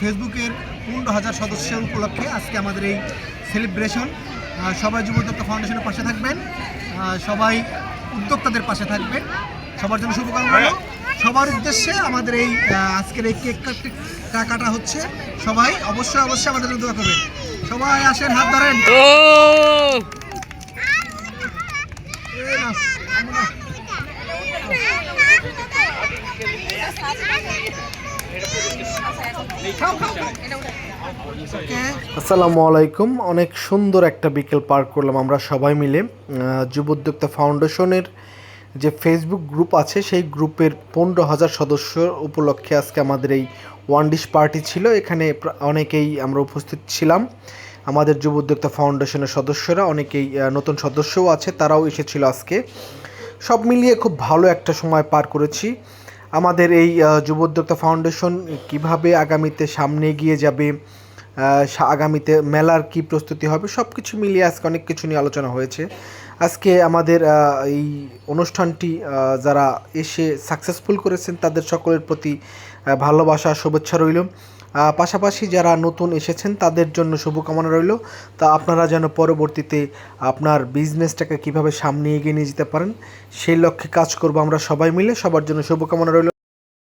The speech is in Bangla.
ফেসবুকের পনেরো হাজার সদস্যের উপলক্ষে আজকে আমাদের এই সেলিব্রেশন সবাই যুব উদ্যোক্তা ফাউন্ডেশনের পাশে থাকবেন। সবাই উদ্যোক্তাদের পাশে থাকবেন। সবার জন্য শুভকামনা। সবার উদ্দেশ্যে আমাদের এই আজকের এই কেক কাটা কাটা হচ্ছে। সবাই অবশ্যই অবশ্যই আমাদের জন্য দোয়া করবেন। সবাই আসেন হাত ধরেন। আসসালামু আলাইকুম অনেক সুন্দর একটা বিকেল পার করলাম আমরা সবাই মিলে। যুব উদ্যোক্তা ফাউন্ডেশনের যে ফেসবুক গ্রুপ আছে, সেই গ্রুপের পনেরো হাজার সদস্য উপলক্ষে আজকে আমাদের এই ওয়ান ডিশ পার্টি ছিল। এখানে অনেকেই আমরা উপস্থিত ছিলাম। আমাদের যুব উদ্যোক্তা ফাউন্ডেশনের সদস্যরা, অনেকেই নতুন সদস্যও আছে, তারাও এসেছিল আজকে। সব মিলিয়ে খুব ভালো একটা সময় পার করেছি। আমাদের এই যুব উদ্যোক্তা ফাউন্ডেশন কীভাবে আগামীতে সামনে এগিয়ে যাবে আগামীতে মেলার কি প্রস্তুতি হবে সব কিছু মিলিয়ে আজকে অনেক কিছু নিয়ে আলোচনা হয়েছে। আজকে আমাদের এই অনুষ্ঠানটি যারা এসে সাকসেসফুল করেছেন তাদের সকলের প্রতি ভালোবাসা, শুভেচ্ছা রইল। পাশাপাশি যারা নতুন এসেছেন তাদের জন্য শুভকামনা রইল। তা আপনারা যেন পরবর্তীতে আপনার বিজনেসটাকে কীভাবে সামনে এগিয়ে নিয়ে যেতে পারেন, সেই লক্ষ্যে কাজ করব আমরা সবাই মিলে। সবার জন্য শুভকামনা রইল।